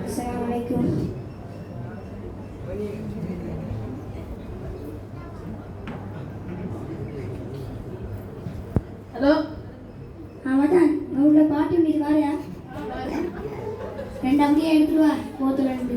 Assalamualaikum. Hello వదాన్ మా ఊళ్ళో party మీరు వారా రెండు అంగి ఎడుతులువా పోతులండి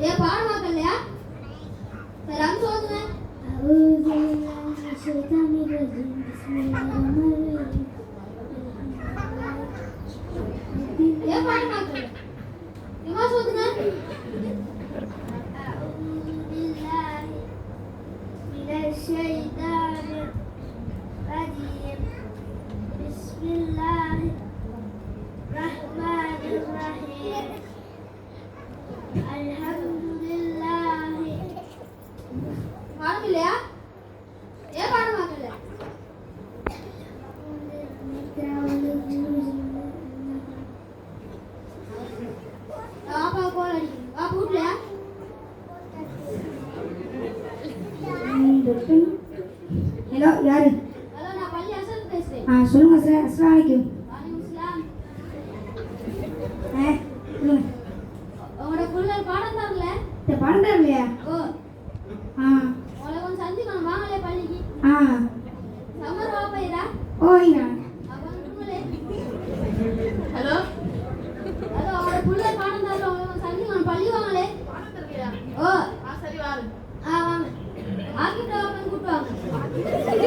ஏன் பாடமாக்கலையா சரி அம்சம் ஓதுவேன் Şeytanirracim. Bismillahirrahmanirrahim. Ya, panik. Ima, sodun. Hello யார்? ஆ சொல்லுங்க சார் அஸ்லாம் வலைக்கும் ஆ சொல்லுங்கள் உங்களோட புள்ளல் பாடம் தரல இந்த பாடம் தரலையா ஓ ஆ. உங்களை கொஞ்சம் சந்திக்கணும். வாங்களே பள்ளிக்கு. ஆ. சம்மர் வாப்பையா ஓ ஐயா 그.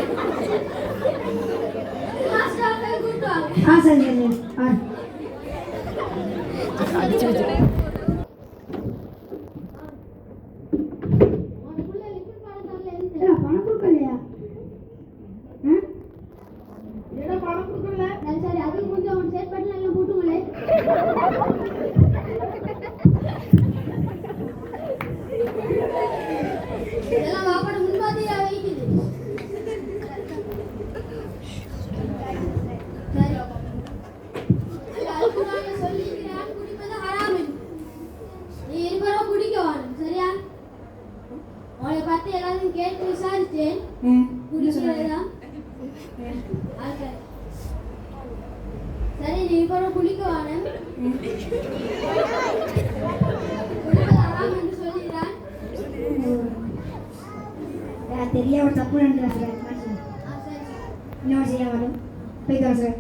கேட்டு விசாரிச்சேன் சரி. நீ இப்போ குளிக்க வானேன் குளிக்க ஆறாம் என்று சொல்கிறான் தெரியாம தப்பு சரி இன்னொரு செய்ய வரும் போய் சார்